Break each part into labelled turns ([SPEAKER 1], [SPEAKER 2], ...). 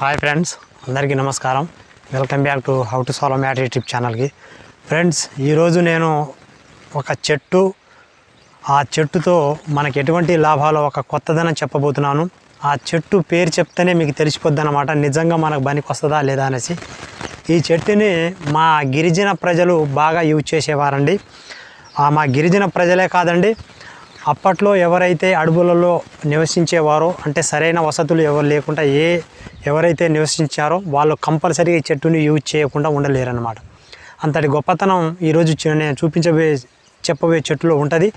[SPEAKER 1] Hi friends అందరికీ నమస్కారం. Welcome back to how to solve math trick ఛానల్కి friends ఈరోజు నేను ఒక చెట్టు ఆ చెట్టుతో మనకి ఎటువంటి లాభాలు ఒక కొత్తదనం చెప్పబోతున్నాను. ఆ చెట్టు పేరు చెప్తేనే మీకు తెలిసిపోద్ది అనమాట నిజంగా మనకు పనికి వస్తుందా లేదా అనేసి. ఈ చెట్టుని మా గిరిజన ప్రజలు బాగా యూజ్ చేసేవారండి. మా గిరిజన ప్రజలే కాదండి అప్పట్లో ఎవరైతే అడవులలో నివసించేవారో అంటే సరైన వసతులు ఎవరు లేకుండా ఏ ఎవరైతే నివసించారో వాళ్ళు కంపల్సరీగా ఈ చెట్టుని యూజ్ చేయకుండా ఉండలేరన్నమాట. అంతటి గొప్పతనం ఈరోజు నేను చూపించబోయే చెప్పబోయే చెట్టులో ఉంటుంది.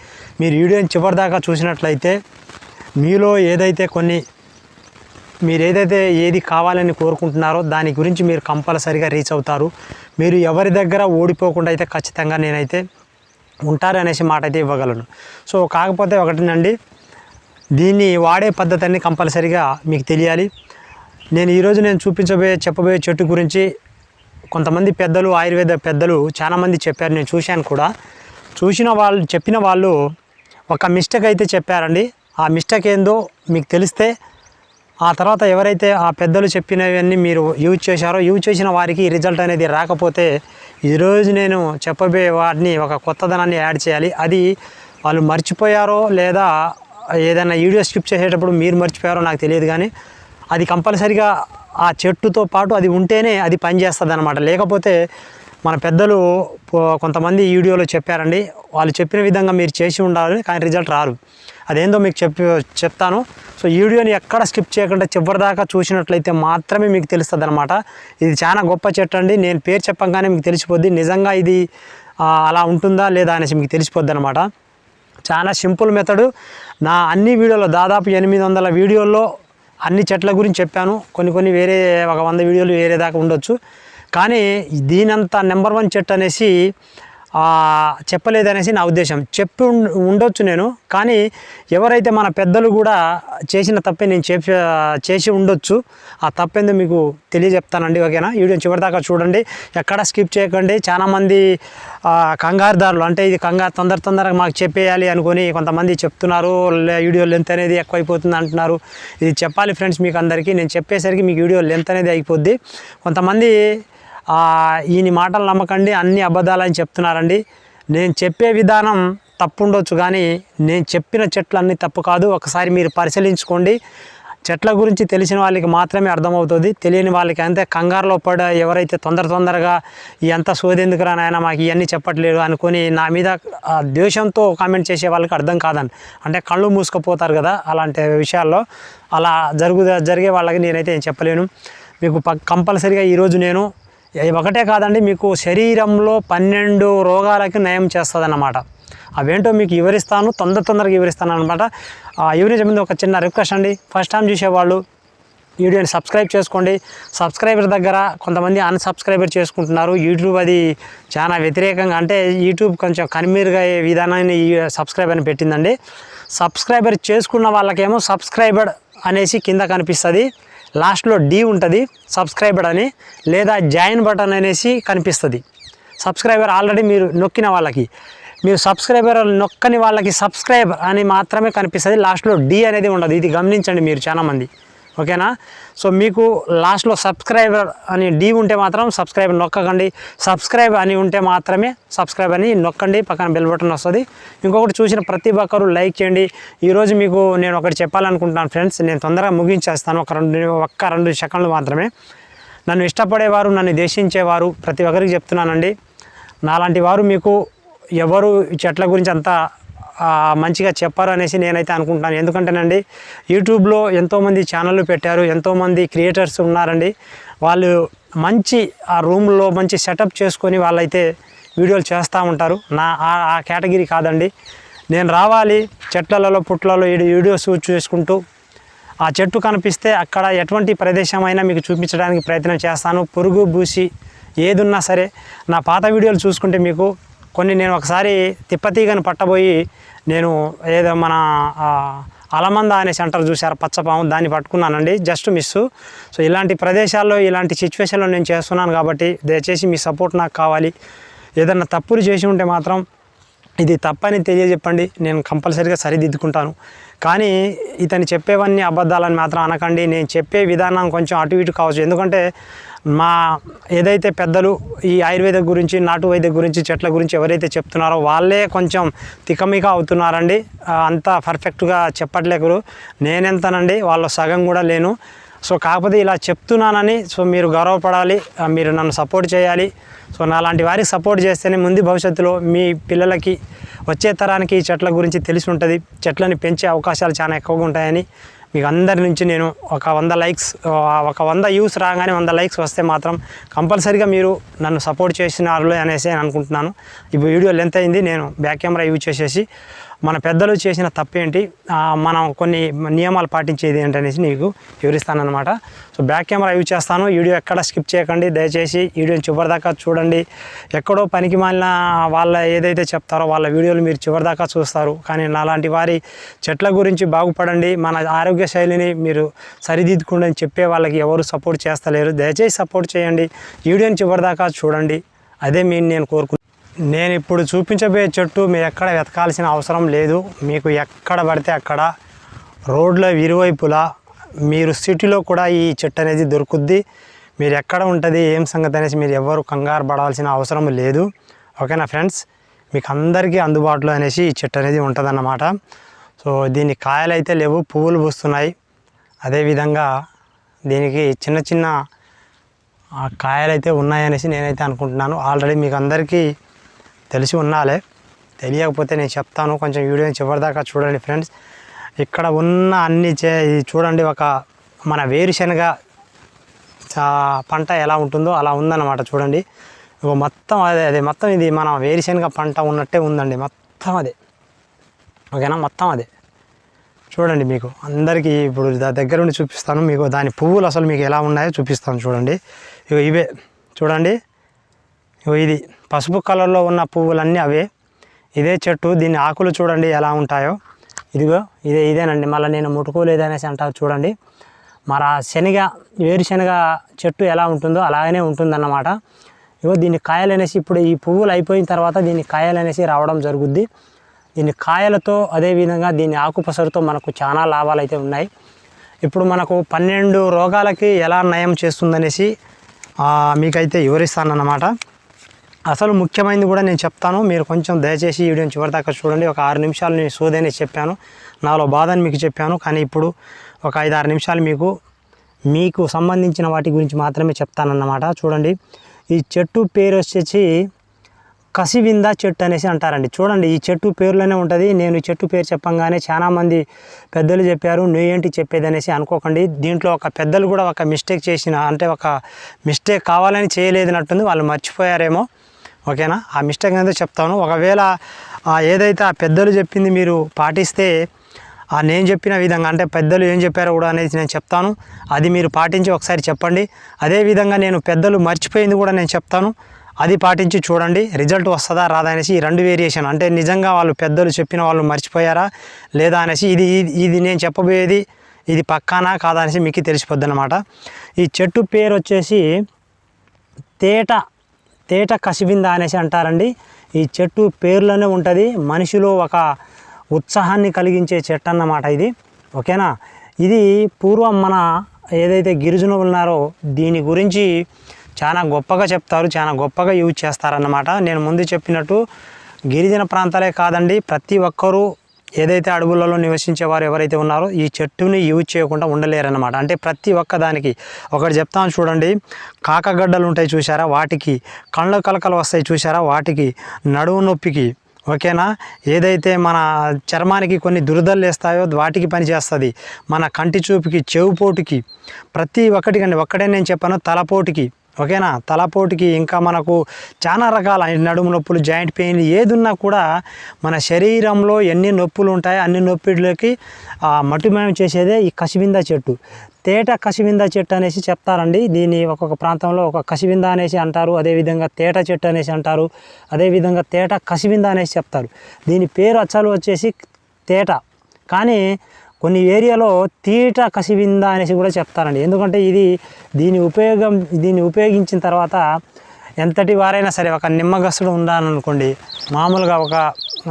[SPEAKER 1] మీరు వీడియోని చివరిదాకా చూసినట్లయితే మీలో ఏదైతే కొన్ని మీరు ఏదైతే ఏది కావాలని కోరుకుంటున్నారో దాని గురించి మీరు కంపల్సరీగా రీచ్ అవుతారు. మీరు ఎవరి దగ్గర ఓడిపోకుండా అయితే ఖచ్చితంగా నేనైతే ఉంటారు అనేసి మాట అయితే ఇవ్వగలను. సో కాకపోతే ఒకటినండి దీన్ని వాడే పద్ధతిని కంపల్సరీగా మీకు తెలియాలి. నేను ఈరోజు నేను చూపించబోయే చెప్పబోయే చెట్టు గురించి కొంతమంది పెద్దలు ఆయుర్వేద పెద్దలు చాలామంది చెప్పారు నేను చూశాను కూడా. చూసిన వాళ్ళు చెప్పిన వాళ్ళు ఒక మిస్టేక్ అయితే చెప్పారండి. ఆ మిస్టేక్ ఏందో మీకు తెలిస్తే ఆ తర్వాత ఎవరైతే ఆ పెద్దలు చెప్పినవన్నీ మీరు యూజ్ చేశారో యూజ్ చేసిన వారికి రిజల్ట్ అనేది రాకపోతే ఈరోజు నేను చెప్పబోయే వాటిని ఒక కొత్తదనాన్ని యాడ్ చేయాలి. అది వాళ్ళు మర్చిపోయారో లేదా ఏదైనా వీడియో స్కిప్ చేసేటప్పుడు మీరు మర్చిపోయారో నాకు తెలియదు కానీ అది కంపల్సరిగా ఆ చెట్టుతో పాటు అది ఉంటేనే అది పనిచేస్తుంది అనమాట లేకపోతే మన పెద్దలు కొంతమంది వీడియోలో చెప్పారండి వాళ్ళు చెప్పిన విధంగా మీరు చేసి ఉండాలి కానీ రిజల్ట్ రారు అదేందో మీకు చెప్పి చెప్తాను. సో వీడియోని ఎక్కడ స్కిప్ చేయకుండా చివరిదాకా చూసినట్లయితే మాత్రమే మీకు తెలుస్తుంది అనమాట ఇది చాలా గొప్ప చెట్టు అండి. నేను పేరు చెప్పంగానే మీకు తెలిసిపోద్ది. నిజంగా ఇది అలా ఉంటుందా లేదా అనేసి మీకు తెలిసిపోద్ది అనమాట చాలా సింపుల్ మెథడు. నా అన్ని వీడియోలో దాదాపు ఎనిమిది వందల వీడియోల్లో అన్ని చెట్ల గురించి చెప్పాను. కొన్ని కొన్ని వేరే ఒక వంద వీడియోలు వేరే దాకా ఉండొచ్చు. కానీ దీనంత నెంబర్ వన్ చెట్టు అనేసి చెప్పలేదనేసి నా ఉద్దేశం. చెప్పి ఉండొచ్చు నేను కానీ ఎవరైతే మన పెద్దలు కూడా చేసిన తప్పే నేను చేసి చేసి ఉండొచ్చు. ఆ తప్పేందో మీకు తెలియజెప్తానండి ఓకేనా? వీడియో చివరిదాకా చూడండి. ఎక్కడ స్కిప్ చేయకండి. చాలామంది కంగారుదారులు అంటే ఇది కంగారు తొందర తొందరగా మాకు చెప్పేయాలి అనుకొని కొంతమంది చెప్తున్నారు వీడియో లెంత్ అనేది ఎక్కువైపోతుంది అంటున్నారు. ఇది చెప్పాలి ఫ్రెండ్స్ మీకు అందరికీ నేను చెప్పేసరికి మీకు వీడియో లెంత్ అనేది అయిపోద్ది. కొంతమంది ఈయన మాటలు నమ్మకండి అన్ని అబద్ధాలని చెప్తున్నారండి. నేను చెప్పే విధానం తప్పు ఉండొచ్చు కానీ నేను చెప్పిన చెట్లు అన్నీ తప్పు కాదు. ఒకసారి మీరు పరిశీలించుకోండి. చెట్ల గురించి తెలిసిన వాళ్ళకి మాత్రమే అర్థమవుతుంది. తెలియని వాళ్ళకి అంతే కంగారులో పడ ఎవరైతే తొందర తొందరగా ఎంత సోదెందుకురా నాయన మాకు ఇవన్నీ చెప్పట్లేదు అనుకొని నా మీద ద్వేషంతో కామెంట్ చేసే వాళ్ళకి అర్థం కాదని. అంటే కళ్ళు మూసుకుపోతారు కదా అలాంటి విషయాల్లో. అలా జరుగు జరిగే వాళ్ళకి నేనైతే చెప్పలేను. మీకు ప- కంపల్సరీగా ఈరోజు నేను ఇది ఒకటే కాదండి మీకు శరీరంలో పన్నెండు రోగాలకి నయం చేస్తుంది అన్నమాట అవేంటో మీకు వివరిస్తాను తొందర తొందరగా వివరిస్తాను అనమాట వివరించే ముందు ఒక చిన్న రిక్వెస్ట్ అండి ఫస్ట్ టైం చూసేవాళ్ళు వీడియోని సబ్స్క్రైబ్ చేసుకోండి. సబ్స్క్రైబర్ దగ్గర కొంతమంది అన్సబ్స్క్రైబర్ చేసుకుంటున్నారు. యూట్యూబ్ అది చాలా వ్యతిరేకంగా అంటే యూట్యూబ్ కొంచెం కనిమీరుగా అయ్యే విధానాన్ని ఈ సబ్స్క్రైబ్ అని పెట్టిందండి. సబ్స్క్రైబర్ చేసుకున్న వాళ్ళకేమో సబ్స్క్రైబర్ అనేసి కింద కనిపిస్తుంది. లాస్ట్లో డి ఉంటుంది సబ్స్క్రైబర్ అని లేదా జాయిన్ బటన్ అనేసి కనిపిస్తుంది. సబ్స్క్రైబర్ ఆల్రెడీ మీరు నొక్కిన వాళ్ళకి. మీరు సబ్స్క్రైబర్ నొక్కని వాళ్ళకి సబ్స్క్రైబ్ అని మాత్రమే కనిపిస్తుంది. లాస్ట్లో డి అనేది ఉండదు. ఇది గమనించండి మీరు చాలామంది ఓకేనా? సో మీకు లాస్ట్లో సబ్స్క్రైబర్ అని డి ఉంటే మాత్రం సబ్స్క్రైబ్ నొక్కకండి. సబ్స్క్రైబ్ అని ఉంటే మాత్రమే సబ్స్క్రైబ్ అని నొక్కండి. పక్కన బెల్ బటన్ వస్తుంది. ఇంకొకటి చూసిన ప్రతి ఒక్కరు లైక్ చేయండి. ఈరోజు మీకు నేను ఒకటి చెప్పాలనుకుంటున్నాను ఫ్రెండ్స్. నేను తొందరగా ముగించేస్తాను. ఒక రెండు ఒక్క రెండు సెకండ్లు మాత్రమే. నన్ను ఇష్టపడేవారు నన్ను దేశించేవారు ప్రతి ఒక్కరికి చెప్తున్నానండి. నాలాంటి వారు మీకు ఎవరు ఈ చెట్ల గురించి అంత మంచిగా చెప్పారు అనేసి నేనైతే అనుకుంటున్నాను. ఎందుకంటేనండి యూట్యూబ్లో ఎంతోమంది ఛానళ్ళు పెట్టారు ఎంతోమంది క్రియేటర్స్ ఉన్నారండి. వాళ్ళు మంచి ఆ రూమ్లో మంచి సెటప్ చేసుకొని వాళ్ళైతే వీడియోలు చేస్తూ ఉంటారు. నా ఆ- ఆ కేటగిరీ కాదండి. నేను రావాలి చెట్లలో పుట్లలో ఈ వీడియోస్ చేసుకుంటూ ఆ చెట్టు కనిపిస్తే అక్కడ ఎటువంటి ప్రదేశం అయినా మీకు చూపించడానికి ప్రయత్నం చేస్తాను. పురుగు బూసి ఏదున్నా సరే నా పాత వీడియోలు చూసుకుంటే మీకు కొన్ని నేను ఒకసారి తిప్పతీగను పట్టబోయి నేను ఏదో మన అలమంద అనే సెంటర్ చూశారు పచ్చపాము దాన్ని పట్టుకున్నానండి జస్ట్ మిస్. సో ఇలాంటి ప్రదేశాల్లో ఇలాంటి సిచ్యువేషన్లో నేను చేస్తున్నాను కాబట్టి దయచేసి మీ సపోర్ట్ నాకు కావాలి. ఏదన్నా తప్పులు చేసి ఉంటే మాత్రం ఇది తప్పని తెలియజెప్పండి. నేను కంపల్సరీగా సరిదిద్దుకుంటాను. కానీ ఇతను చెప్పేవన్నీ అబద్ధాలని మాత్రం అనకండి. నేను చెప్పే విధానం కొంచెం అటు ఇటు కావచ్చు. ఎందుకంటే మా ఏదైతే పెద్దలు ఈ ఆయుర్వేద గురించి నాటు వైద్య గురించి చెట్ల గురించి ఎవరైతే చెప్తున్నారో వాళ్ళే కొంచెం తికమిక అవుతున్నారండి. అంత పర్ఫెక్ట్గా చెప్పట్లేకరు. నేనెంతనండి వాళ్ళ సగం కూడా లేను. సో కాకపోతే ఇలా చెప్తున్నానని సో మీరు గౌరవపడాలి మీరు నన్ను సపోర్ట్ చేయాలి. సో నా లాంటి వారికి సపోర్ట్ చేస్తేనే ముందు భవిష్యత్తులో మీ పిల్లలకి వచ్చే తరానికి ఈ చెట్ల గురించి తెలిసి ఉంటుంది. చెట్లని పెంచే అవకాశాలు చాలా ఎక్కువగా ఉంటాయని మీకు అందరి నుంచి నేను ఒక వంద లైక్స్ ఒక వంద వ్యూస్ రాగానే వంద లైక్స్ వస్తే మాత్రం కంపల్సరీగా మీరు నన్ను సపోర్ట్ చేసినారు అనేసి నేను అనుకుంటున్నాను. ఇప్పుడు వీడియో లెంత్ అయింది నేను బ్యాక్ కెమెరా యూజ్ చేసేసి మన పెద్దలు చేసిన తప్పేంటి? మనం కొన్ని నియమాలు పాటించేది ఏంటనేసి నీకు వివరిస్తానమాట సో బ్యాక్ కెమెరా యూజ్ చేస్తాను. వీడియో ఎక్కడ స్కిప్ చేయకండి. దయచేసి వీడియోని చివరిదాకా చూడండి. ఎక్కడో పనికి మాలిన వాళ్ళ ఏదైతే చెప్తారో వాళ్ళ వీడియోలు మీరు చివరిదాకా చూస్తారు. కానీ నాలాంటి వారి చెట్ల గురించి బాగుపడండి. మన ఆరోగ్య శైలిని మీరు సరిదిద్దుకోండి అని చెప్పే వాళ్ళకి ఎవరు సపోర్ట్ చేస్తలేరు. దయచేసి సపోర్ట్ చేయండి. వీడియోని చివరిదాకా చూడండి. అదే మేము నేను కోరుకుంటున్నాను నేను ఇప్పుడు చూపించబోయే చెట్టు మీరు ఎక్కడ వెతకాల్సిన అవసరం లేదు. మీకు ఎక్కడ పడితే అక్కడ రోడ్ల ఇరువైపులా మీరు సిటీలో కూడా ఈ చెట్టు అనేది దొరుకుద్ది. మీరు ఎక్కడ ఉంటుంది ఏం సంగతి అనేసి మీరు ఎవరు కంగారు పడాల్సిన అవసరం లేదు. ఓకేనా ఫ్రెండ్స్? మీకు అందరికీ అందుబాటులో అనేసి ఈ చెట్టు అనేది ఉంటుందన్నమాట. సో దీని కాయలు అయితే లేవు పువ్వులు పూస్తున్నాయి. అదేవిధంగా దీనికి చిన్న చిన్న కాయలైతే కాయలు అయితే ఉన్నాయనేసి నేనైతే అనుకుంటున్నాను. ఆల్రెడీ మీకు అందరికీ తెలిసి ఉన్నాలే తెలియకపోతే నేను చెప్తాను. కొంచెం వీడియో చివరిదాకా చూడండి ఫ్రెండ్స్. ఇక్కడ ఉన్న అన్ని చే ఇది చూడండి ఒక మన వేరుశనగ పంట ఎలా ఉంటుందో అలా ఉందన్నమాట చూడండి. ఇగో మొత్తం అదే అదే మొత్తం ఇది మన వేరుశనగ పంట ఉన్నట్టే ఉందండి. మొత్తం అదే. ఓకేనా? మొత్తం అదే. చూడండి మీకు. అందరికీ ఇప్పుడు దా- దగ్గర నుండి చూపిస్తాను. మీకు దాని పువ్వులు అసలు మీకు ఎలా ఉన్నాయో చూపిస్తాను చూడండి. ఇగో ఇవే. చూడండి. ఇగో ఇది. పసుపు కలర్లో ఉన్న పువ్వులన్నీ అవే. ఇదే చెట్టు దీని ఆకులు చూడండి ఎలా ఉంటాయో. ఇదిగో ఇదే ఇదేనండి. మళ్ళీ నేను ముట్టుకోలేదనేసి అంటారు చూడండి. మరి ఆ శనగ వేరుశనగ చెట్టు ఎలా ఉంటుందో అలాగనే ఉంటుందన్నమాట. ఇగో దీని కాయలు అనేసి ఇప్పుడు ఈ పువ్వులు అయిపోయిన తర్వాత దీని కాయలు అనేసి రావడం జరుగుద్ది. దీని కాయలతో అదేవిధంగా దీని ఆకుపసరుతో మనకు చాలా లాభాలు అయితే ఉన్నాయి. ఇప్పుడు మనకు పన్నెండు రోగాలకి ఎలా నయం చేస్తుందనేసి మీకైతే వివరిస్తానన్నమాట. అసలు ముఖ్యమైనది కూడా నేను చెప్తాను. మీరు కొంచెం దయచేసి ఈ వీడియోని చివరిదాకా చూడండి. ఒక ఆరు నిమిషాలు నేను సోదని చెప్పాను. నాలో బాధని మీకు చెప్పాను. కానీ ఇప్పుడు ఒక ఐదు ఆరు నిమిషాలు మీకు మీకు సంబంధించిన వాటి గురించి మాత్రమే చెప్తానన్నమాట. చూడండి. ఈ చెట్టు పేరు వచ్చేసి కసివింద చెట్టు అనేసి అంటారండి. చూడండి ఈ చెట్టు పేరులోనే ఉంటుంది. నేను ఈ చెట్టు పేరు చెప్పంగానే చాలామంది పెద్దలు చెప్పారు నువ్వేంటి చెప్పేది అనేసి అనుకోకండి. దీంట్లో ఒక పెద్దలు కూడా ఒక మిస్టేక్ చేసిన అంటే ఒక మిస్టేక్ కావాలని చేయలేదన్నట్టుంది. వాళ్ళు మర్చిపోయారేమో. ఓకేనా? ఆ మిస్టేక్ అనేది చెప్తాను. ఒకవేళ ఏదైతే ఆ పెద్దలు చెప్పింది మీరు పాటిస్తే ఆ నేను చెప్పిన విధంగా అంటే పెద్దలు ఏం చెప్పారో కూడా అనేది నేను చెప్తాను. అది మీరు పాటించి ఒకసారి చెప్పండి. అదేవిధంగా నేను పెద్దలు మర్చిపోయింది కూడా నేను చెప్తాను. అది పాటించి చూడండి. రిజల్ట్ వస్తుందా రాదా అనేసి ఈ రెండు వేరియేషన్. అంటే నిజంగా వాళ్ళు పెద్దలు చెప్పిన వాళ్ళు మర్చిపోయారా? లేదా అనేసి ఇది ఇది- ఇది నేను చెప్పబోయేది ఇది పక్కానా కాదా అనేసి మీకు తెలిసిపోద్ది అనమాట ఈ చెట్టు పేరు వచ్చేసి తేట తేట కసిబింద అనేసి అంటారండి. ఈ చెట్టు పేరులోనే ఉంటుంది. మనిషిలో ఒక ఉత్సాహాన్ని కలిగించే చెట్టు అన్నమాట ఇది. ఓకేనా? ఇది పూర్వం మన ఏదైతే గిరిజనులు ఉన్నారో దీని గురించి చాలా గొప్పగా చెప్తారు. చాలా గొప్పగా యూజ్ చేస్తారన్నమాట. నేను ముందు చెప్పినట్టు గిరిజన ప్రాంతాలే కాదండి. ప్రతి ఒక్కరూ ఏదైతే అడవులలో నివసించే వారు ఎవరైతే ఉన్నారో ఈ చెట్టుని యూజ్ చేయకుండా ఉండలేరన్నమాట. అంటే ప్రతి ఒక్క దానికి ఒకటి చెప్తాను చూడండి. కాకగడ్డలు ఉంటాయి చూసారా వాటికి కళ్ళ కలకలు వస్తాయి చూసారా వాటికి నడువు నొప్పికి. ఓకేనా? ఏదైతే మన చర్మానికి కొన్ని దురదలు వేస్తాయో వాటికి పనిచేస్తుంది మన కంటి చూపుకి చెవుపోటుకి ప్రతి ఒక్కటికండి ఒక్కడే నేను చెప్పాను తలపోటుకి. ఓకేనా? తలపోటుకి ఇంకా మనకు చాలా రకాల నడుము నొప్పులు జాయింట్ పెయిన్ ఏది ఉన్నా కూడా మన శరీరంలో ఎన్ని నొప్పులు ఉంటాయో అన్ని నొప్పిలకి మటుమయం చేసేదే ఈ కసివింద చెట్టు. తేట కసివింద చెట్టు అనేసి చెప్తారండి. దీన్ని ఒక్కొక్క ప్రాంతంలో ఒక కసివింద అనేసి అంటారు అదేవిధంగా తేట చెట్టు అనేసి అంటారు అదేవిధంగా తేట కసివింద అనేసి చెప్తారు. దీని పేరు అచ్చలు వచ్చేసి తేట. కానీ కొన్ని ఏరియాలో తీట కసివింద అనేసి కూడా చెప్తారండి. ఎందుకంటే ఇది దీని ఉపయోగం దీన్ని ఉపయోగించిన తర్వాత ఎంతటి వారైనా సరే ఒక నిమ్మగస్తుడు ఉండాలనుకోండి మామూలుగా ఒక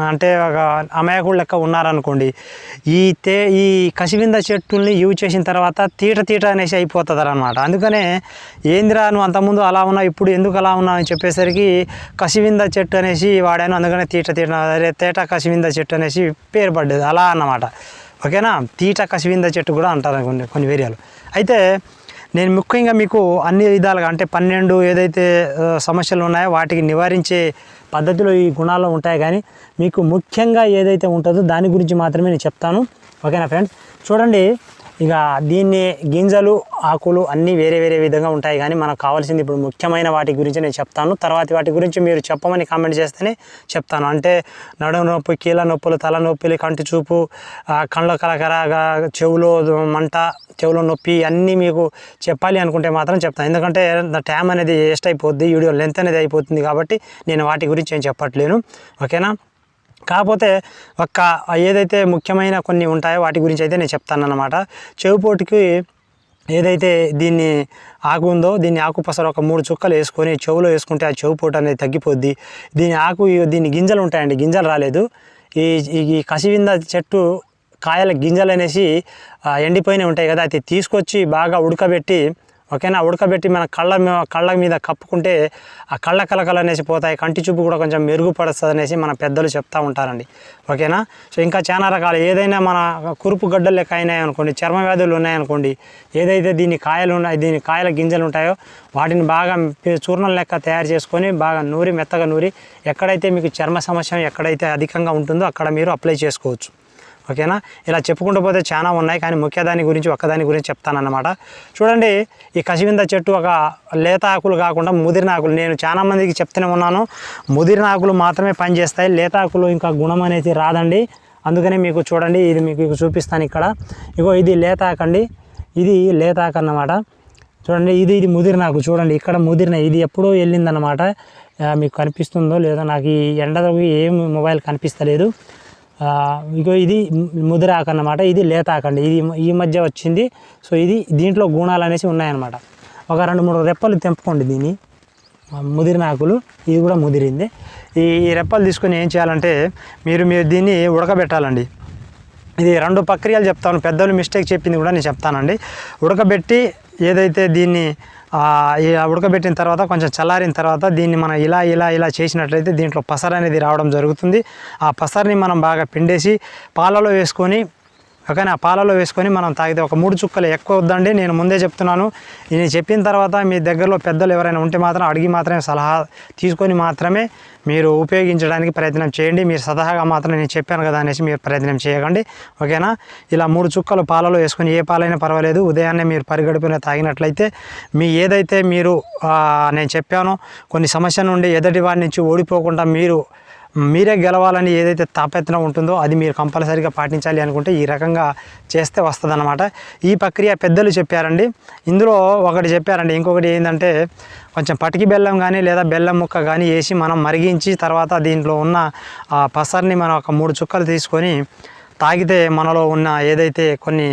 [SPEAKER 1] అంటే ఒక అమాయకుడు లెక్క ఉన్నారనుకోండి ఈ తే ఈ కసివింద చెట్టుల్ని యూజ్ చేసిన తర్వాత తీట తీట అనేసి అయిపోతుంది అనమాట అందుకనే ఏందిరా నువ్వు అంతకుముందు అలా ఉన్నావు ఇప్పుడు ఎందుకు అలా ఉన్నావు అని చెప్పేసరికి కసివింద చెట్టు అనేసి వాడాను అందుకనే తీట తీట అదే తేట కసివింద చెట్టు అనేసి పేరు పడ్డది. అలా అన్నమాట. ఓకేనా? తీట కసివింద చెట్టు కూడా అంటారు కొన్ని కొన్ని ఏరియాలు అయితే నేను ముఖ్యంగా మీకు అన్ని విధాలుగా అంటే పన్నెండు ఏదైతే సమస్యలు ఉన్నాయో వాటికి నివారించే పద్ధతిలో ఈ గుణాలు ఉంటాయి కానీ మీకు ముఖ్యంగా ఏదైతే ఉంటుందో దాని గురించి మాత్రమే నేను చెప్తాను. ఓకేనా ఫ్రెండ్స్? చూడండి ఇక దీన్ని గింజలు ఆకులు అన్నీ వేరే వేరే విధంగా ఉంటాయి. కానీ మనకు కావాల్సింది ఇప్పుడు ముఖ్యమైన వాటి గురించి నేను చెప్తాను. తర్వాత వాటి గురించి మీరు చెప్పమని కామెంట్ చేస్తేనే చెప్తాను. అంటే నడుము నొప్పి కీళ్ళ నొప్పులు తలనొప్పులు కంటి చూపు కళ్ళ కలకరగా చెవులో మంట చెవులో నొప్పి అన్నీ మీకు చెప్పాలి అనుకుంటే మాత్రం చెప్తాను. ఎందుకంటే టైం అనేది వేస్ట్ అయిపోద్ది వీడియో లెంత్ అనేది అయిపోతుంది కాబట్టి నేను వాటి గురించి ఏం చెప్పట్లేను. ఓకేనా? కాకపోతే ఒక్క ఏదైతే ముఖ్యమైన కొన్ని ఉంటాయో వాటి గురించి అయితే నేను చెప్తాను అన్నమాట చెవిపోటుకి ఏదైతే దీన్ని ఆకు ఉందో దీన్ని ఆకు పసరు ఒక మూడు చుక్కలు వేసుకొని చెవులో వేసుకుంటే ఆ చెవిపోటు అనేది తగ్గిపోద్ది. దీని ఆకు దీని గింజలు ఉంటాయండి గింజలు రాలేదు. ఈ ఈ- కసివింద చెట్టు కాయల గింజలు అనేసి ఎండిపోయినవి ఉంటాయి కదా అది తీసుకొచ్చి బాగా ఉడకబెట్టి ఓకేనా? ఉడకబెట్టి మన కళ్ళ కళ్ళ మీద కప్పుకుంటే ఆ కళ్ళ కలకలు అనేసి పోతాయి. కంటి చూపు కూడా కొంచెం మెరుగుపడుతుంది అనేసి మన పెద్దలు చెప్తూ ఉంటారండి. ఓకేనా? సో ఇంకా చాలా రకాలు. ఏదైనా మన కురుపు గడ్డలు లెక్క అయినాయి అనుకోండి చర్మ వ్యాధులు ఉన్నాయనుకోండి ఏదైతే దీని కాయలు ఉన్నాయి దీని కాయల గింజలు ఉంటాయో వాటిని బాగా చూర్ణం లెక్క తయారు చేసుకొని బాగా నూరి మెత్తగా నూరి ఎక్కడైతే మీకు చర్మ సమస్య ఎక్కడైతే అధికంగా ఉంటుందో అక్కడ మీరు అప్లై చేసుకోవచ్చు. ఓకేనా? ఇలా చెప్పుకుంటూ పోతే చాలా ఉన్నాయి కానీ ముఖ్య దాని గురించి ఒక్కదాని గురించి చెప్తానన్నమాట. చూడండి ఈ కసివింద చెట్టు ఒక లేత ఆకులు కాకుండా ముదిరిన ఆకులు. నేను చాలా మందికి చెప్తూనే ఉన్నాను ముదిరిన ఆకులు మాత్రమే పనిచేస్తాయి లేత ఆకులు ఇంకా గుణం అనేది రాదండి. అందుకనే మీకు చూడండి ఇది మీకు చూపిస్తాను ఇక్కడ. ఇగో ఇది లేత ఆకండి ఇది లేత ఆకు అన్నమాట. చూడండి ఇది ఇది ముదిరినాకు చూడండి ఇక్కడ ముదిరిన ఇది ఎప్పుడో వెళ్ళిందన్నమాట. మీకు కనిపిస్తుందో లేదో నాకు ఈ ఎండకి ఏం మొబైల్ కనిపిస్తలేదు. ఇగో ఇది ముదిరాకు అన్నమాట ఇది లేతాకండి ఇది ఈ మధ్య వచ్చింది. సో ఇది దీంట్లో గుణాలు అనేసి ఉన్నాయన్నమాట. ఒక రెండు మూడు రెప్పలు తెంపుకోండి దీన్ని. ముదిరిన ఆకులు. ఇది కూడా ముదిరింది. ఈ ఈ రెప్పలు తీసుకొని ఏం చేయాలంటే మీరు మీరు దీన్ని ఉడకబెట్టాలండి. ఇది రెండు ప్రక్రియలు చెప్తాను. పెద్దలు మిస్టేక్ చెప్పింది కూడా నేను చెప్తానండి. ఉడకబెట్టి ఏదైతే దీన్ని ఉడకబెట్టిన తర్వాత కొంచెం చల్లారిన తర్వాత దీన్ని మనం ఇలా ఇలా ఇలా చేసినట్లయితే దీంట్లో పసర అనేది రావడం జరుగుతుంది. ఆ పసర్ని మనం బాగా పిండేసి పాలలో వేసుకొని కానీ ఆ పాలలో వేసుకొని మనం తాగితే ఒక మూడు చుక్కలు ఎక్కువ వద్దండి. నేను ముందే చెప్తున్నాను. నేను చెప్పిన తర్వాత మీ దగ్గరలో పెద్దలు ఎవరైనా ఉంటే మాత్రం అడిగి మాత్రమే సలహా తీసుకొని మాత్రమే మీరు ఉపయోగించడానికి ప్రయత్నం చేయండి. మీరు సలహాగా మాత్రం నేను చెప్పాను కదా అనేసి మీరు ప్రయత్నం చేయకండి. ఓకేనా? ఇలా మూడు చుక్కలు పాలలో వేసుకొని ఏ పాలైనా పర్వాలేదు. ఉదయాన్నే మీరు పరిగడుపున తాగినట్లయితే మీ ఏదైతే మీరు నేను చెప్పానో కొన్ని సమస్య నుండి ఎదటి వారి నుంచి ఓడిపోకుండా మీరు మీరే గెలవాలని ఏదైతే తాపెత్తనం ఉంటుందో అది మీరు కంపల్సరీగా పాటించాలి అనుకుంటే ఈ రకంగా చేస్తే వస్తుందన్నమాట. ఈ ప్రక్రియ పెద్దలు చెప్పారండి. ఇందులో ఒకటి చెప్పారండి. ఇంకొకటి ఏంటంటే కొంచెం పటికి బెల్లం కానీ లేదా బెల్లం ముక్క కానీ వేసి మనం మరిగించి తర్వాత దీంట్లో ఉన్న ఆ పసర్ని మనం ఒక మూడు చుక్కలు తీసుకొని తాగితే మనలో ఉన్న ఏదైతే కొన్ని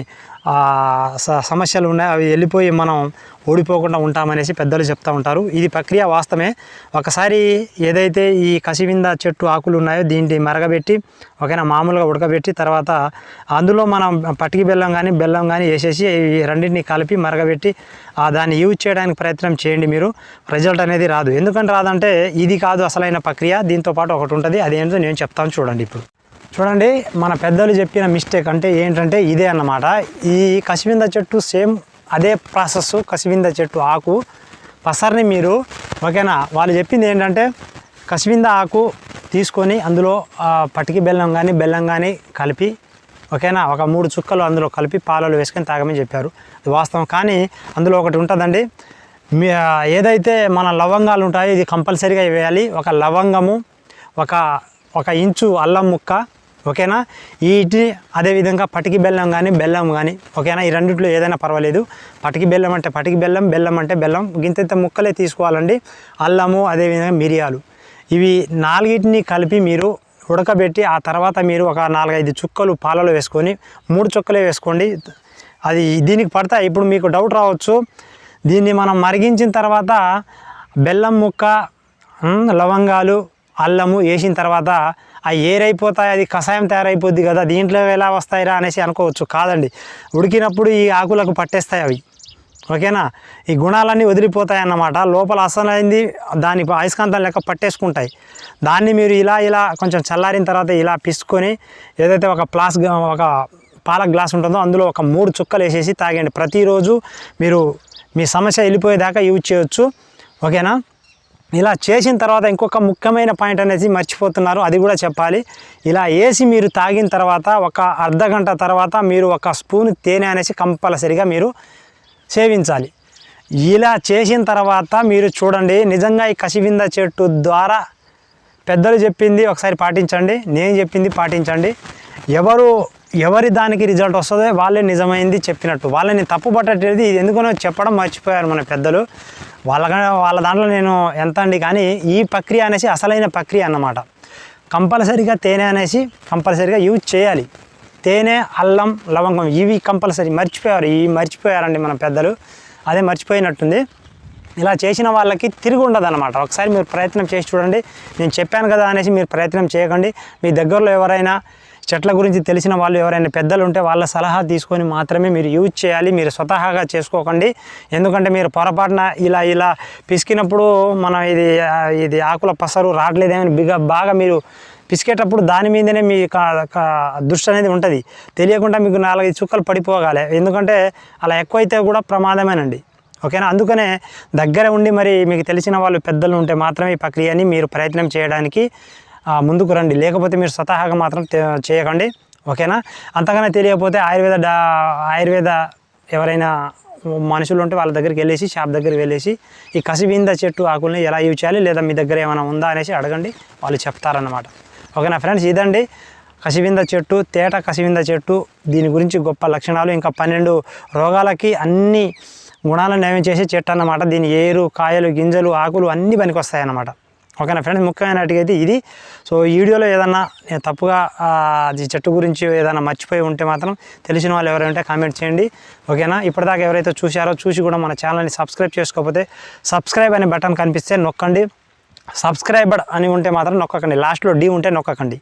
[SPEAKER 1] సమస్యలు ఉన్నాయి అవి వెళ్ళిపోయి మనం ఓడిపోకుండా ఉంటామనేసి పెద్దలు చెప్తూ ఉంటారు. ఇది ప్రక్రియ వాస్తవమే. ఒకసారి ఏదైతే ఈ కసివింద చెట్టు ఆకులు ఉన్నాయో దీన్ని మరగబెట్టి ఒకైనా మామూలుగా ఉడకబెట్టి తర్వాత అందులో మనం పటికి బెల్లం కానీ బెల్లం కానీ వేసేసి ఈ రెండింటిని కలిపి మరగబెట్టి దాన్ని యూజ్ చేయడానికి ప్రయత్నం చేయండి మీరు. రిజల్ట్ అనేది రాదు. ఎందుకంటే రాదంటే ఇది కాదు అసలైన ప్రక్రియ. దీంతో పాటు ఒకటి ఉంటుంది. అదేంటో నేను చెప్తాను చూడండి ఇప్పుడు. చూడండి మన పెద్దలు చెప్పిన మిస్టేక్ అంటే ఏంటంటే ఇదే అన్నమాట. ఈ కసివింద చెట్టు సేమ్ అదే ప్రాసెస్ కసివింద చెట్టు ఆకు. పసర్ని మీరు ఓకేనా? వాళ్ళు చెప్పింది ఏంటంటే కసివింద ఆకు తీసుకొని అందులో పటికి బెల్లం కానీ బెల్లం కానీ కలిపి ఓకేనా? ఒక మూడు చుక్కలు అందులో కలిపి పాలలో వేసుకొని తాగమని చెప్పారు. ఇది వాస్తవం. కానీ అందులో ఒకటి ఉంటుందండి. మీ ఏదైతే మన లవంగాలు ఉంటాయో ఇది కంపల్సరీగా వేయాలి. ఒక లవంగము ఒక ఒక ఇంచు అల్లం ముక్క ఓకేనా? వీటి అదేవిధంగా పటికి బెల్లం కానీ బెల్లం కానీ ఓకేనా? ఈ రెండిట్లో ఏదైనా పర్వాలేదు. పటికి బెల్లం అంటే పటికి బెల్లం బెల్లం అంటే బెల్లం. గింతంత ముక్కలే తీసుకోవాలండి. అల్లము అదేవిధంగా మిరియాలు. ఇవి నాలుగిటిని కలిపి మీరు ఉడకబెట్టి ఆ తర్వాత మీరు ఒక నాలుగైదు చుక్కలు పాలలో వేసుకొని మూడు చుక్కలే వేసుకోండి. అది దీనికి పడతా ఇప్పుడు మీకు డౌట్ రావచ్చు. దీన్ని మనం మరిగించిన తర్వాత బెల్లం ముక్క లవంగాలు అల్లము వేసిన తర్వాత ఆ ఏరైపోతాయి అది కషాయం తయారైపోద్ది కదా దీంట్లో ఎలా వస్తాయిరా అనేసి అనుకోవచ్చు. కాదండి. ఉడికినప్పుడు ఈ ఆకులకు పట్టేస్తాయి అవి. ఓకేనా? ఈ గుణాలన్నీ వదిలిపోతాయి అన్నమాట లోపల అసలైంది దాని అయస్కాంతం లెక్క పట్టేసుకుంటాయి. దాన్ని మీరు ఇలా ఇలా కొంచెం చల్లారిన తర్వాత ఇలా పిసుకొని ఏదైతే ఒక ప్లాస్ ఒక పాల గ్లాస్ ఉంటుందో అందులో ఒక మూడు చుక్కలు వేసేసి తాగండి ప్రతిరోజు మీరు మీ సమస్య వెళ్ళిపోయేదాకా యూజ్ చేయొచ్చు. ఓకేనా? ఇలా చేసిన తర్వాత ఇంకొక ముఖ్యమైన పాయింట్ అనేది మర్చిపోతున్నారు అది కూడా చెప్పాలి. ఇలా వేసి మీరు తాగిన తర్వాత ఒక అర్ధ గంట తర్వాత మీరు ఒక స్పూన్ తేనె అనేసి కంపల్సరిగా మీరు సేవించాలి. ఇలా చేసిన తర్వాత మీరు చూడండి నిజంగా ఈ కసివింద చెట్టు ద్వారా పెద్దలు చెప్పింది ఒకసారి పాటించండి నేను చెప్పింది పాటించండి. ఎవరు ఎవరి దానికి రిజల్ట్ వస్తుందో వాళ్ళే నిజమైంది చెప్పినట్టు. వాళ్ళని తప్పు పట్టేది ఇది ఎందుకనో చెప్పడం మర్చిపోయారు మన పెద్దలు. వాళ్ళ వాళ్ళ దాంట్లో నేను ఎంత అండి? కానీ ఈ ప్రక్రియ అనేసి అసలైన ప్రక్రియ అన్నమాట. కంపల్సరీగా తేనె అనేసి కంపల్సరీగా యూజ్ చేయాలి. తేనె అల్లం లవంగం ఇవి కంపల్సరీ మర్చిపోయారు. ఇవి మర్చిపోయారండి మన పెద్దలు. అదే మర్చిపోయినట్టుంది. ఇలా చేసిన వాళ్ళకి తిరిగి ఉండదు అనమాట ఒకసారి మీరు ప్రయత్నం చేసి చూడండి. నేను చెప్పాను కదా అనేసి మీరు ప్రయత్నం చేయకండి. మీ దగ్గరలో ఎవరైనా చెట్ల గురించి తెలిసిన వాళ్ళు ఎవరైనా పెద్దలు ఉంటే వాళ్ళ సలహా తీసుకొని మాత్రమే మీరు యూజ్ చేయాలి. మీరు స్వతహాగా చేసుకోకండి. ఎందుకంటే మీరు పొరపాటున ఇలా ఇలా పిసికినప్పుడు మనం ఇది ఇది ఆకుల పసరు రావట్లేదేమని బిగా బాగా మీరు పిసికేటప్పుడు దాని మీదనే మీ దృష్టి అనేది ఉంటుంది. తెలియకుండా మీకు నాలుగైదు చుక్కలు పడిపోగాలి. ఎందుకంటే అలా ఎక్కువైతే కూడా ప్రమాదమేనండి. ఓకేనా? అందుకనే దగ్గర ఉండి మరి మీకు తెలిసిన వాళ్ళు పెద్దలు ఉంటే మాత్రమే ఈ ప్రక్రియని మీరు ప్రయత్నం చేయడానికి ముందుకు రండి. లేకపోతే మీరు స్వతహాగా మాత్రం చేయకండి. ఓకేనా? అంతగానే తెలియకపోతే ఆయుర్వేద డా ఆయుర్వేద ఎవరైనా మనుషులు ఉంటే వాళ్ళ దగ్గరికి వెళ్ళేసి షాప్ దగ్గరికి వెళ్ళేసి ఈ కసివింద చెట్టు ఆకుల్ని ఎలా యూజ్ చేయాలి లేదా మీ దగ్గర ఏమైనా ఉందా అనేసి అడగండి. వాళ్ళు చెప్తారన్నమాట. ఓకేనా ఫ్రెండ్స్? ఇదండి. కసివింద చెట్టు తేట కసివింద చెట్టు దీని గురించి గొప్ప లక్షణాలు. ఇంకా పన్నెండు రోగాలకి అన్ని గుణాలను నయం చేసే చెట్టు అన్నమాట. దీని ఏరు కాయలు గింజలు ఆకులు అన్నీ పనికొస్తాయన్నమాట. ఓకేనా ఫ్రెండ్స్ ముఖ్యమైనట్టుగా అయితే ఇది. సో ఈ వీడియోలో ఏదన్నా నేను తప్పుగా అది చెట్టు గురించి ఏదైనా మర్చిపోయి ఉంటే మాత్రం తెలిసిన వాళ్ళు ఎవరైనా ఉంటే కామెంట్ చేయండి. ఓకేనా? ఇప్పటిదాకా ఎవరైతే చూశారో చూసి కూడా మన ఛానల్ని సబ్స్క్రైబ్ చేసుకోకపోతే సబ్స్క్రైబ్ అనే బటన్ కనిపిస్తే నొక్కండి. సబ్స్క్రైబర్ అని ఉంటే మాత్రం నొక్కకండి. లాస్ట్లో డి ఉంటే నొక్కకండి.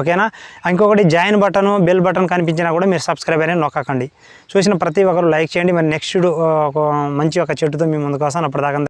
[SPEAKER 1] ఓకేనా? ఇంకొకటి జాయిన్ బటన్ బెల్ బటన్ కనిపించినా కూడా మీరు సబ్స్క్రైబ్ అనేది నొక్కకండి. చూసిన ప్రతి ఒక్కరు లైక్ చేయండి. మరి నెక్స్ట్ మంచి ఒక చెట్టుతో మీ ముందుకు వస్తాను. అప్పటిదాకా